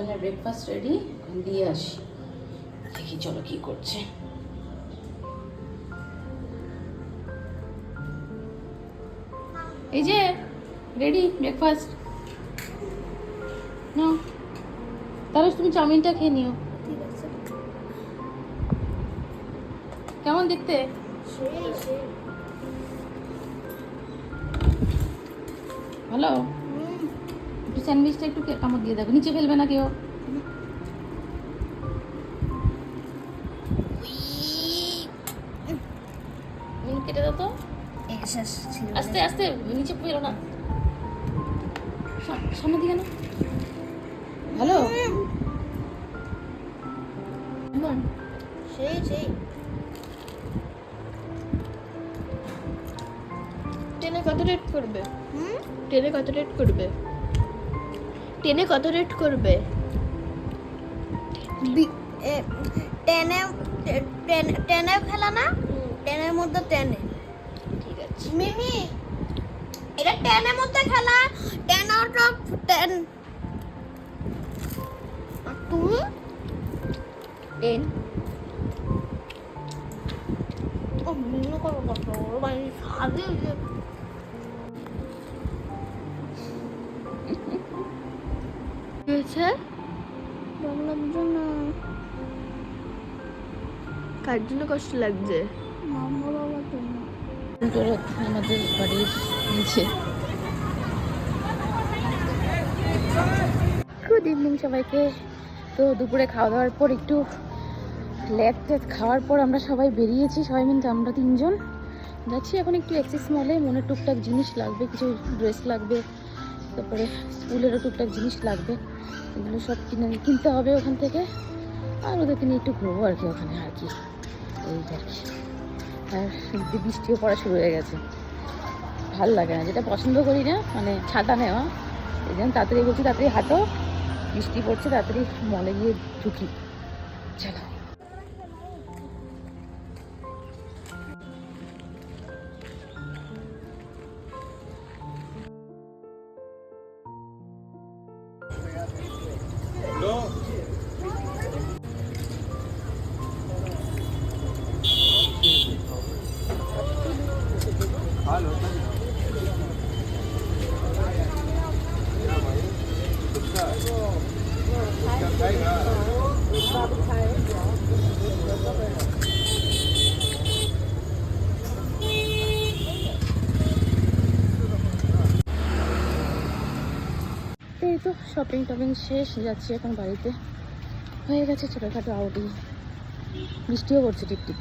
দুজনের breakfast ready দিয়ে আসি। দেখি চলো কি করছে। এই যে রেডি ব্রেকফাস্ট না। তাহলে তুমি চাউমিনটা খেয়ে নিও। কেমন দেখতে? ভালো? একটু স্যান্ডউইচটা একটু কামড় দিয়ে দেখো নিচে ফেলবে না কেউ। কেটে দাও তো। আস্তে আস্তে নিচে পেরো না। সামনে দিকে না কেমন? সেই সেই। টেনে কত রেট করবে? হুম? টেনে কত রেট করবে? টেনে কত রেট করবে? টেনে টেনে খেলা না? টেনের মধ্যে টেনে। ঠিক আছে। মিমি এটা টেনের মধ্যে খেলা টেন আউট অফ টেন তুমি? টেন। ও মিমি করো কত মানে সাদে হয়েছে? বাংলার জন্য কার জন্য কষ্ট লাগছে? মামা বাবার জন্য। আমাদের বাড়ির নিচে। গুড ইভিনিং সবাইকে। তো দুপুরে খাওয়া দাওয়ার পর একটু লেট টেট খাওয়ার পর আমরা সবাই বেরিয়েছি সবাই মিলে আমরা তিনজন। যাচ্ছি এখন একটু এক্সিস মলে মনে টুকটাক জিনিস লাগবে কিছু ড্রেস লাগবে। তারপরে স্কুলেরও টুকটাক জিনিস লাগবে, এগুলো সব কিনে কিনতে হবে ওখান থেকে। আর ওদেরকে নিয়ে একটু ঘুরবো আর কি ওখানে আর কি। এই আর কি আর বৃষ্টিও পড়া শুরু হয়ে গেছে। ভালো লাগে না, যেটা পছন্দ করি না মানে ছাতা নেওয়া। এই জন্য তাড়াতাড়ি বলছি, তাড়াতাড়ি হাঁটো। বৃষ্টি পড়ছে, তাড়াতাড়ি মলে গিয়ে ঢুকি। চলো। এই তো শপিং টপিং শেষ, যাচ্ছি এখন বাড়িতে। হয়ে গেছে ছোটোখাটো আউটিং বৃষ্টিও পড়ছে টিপ টিপ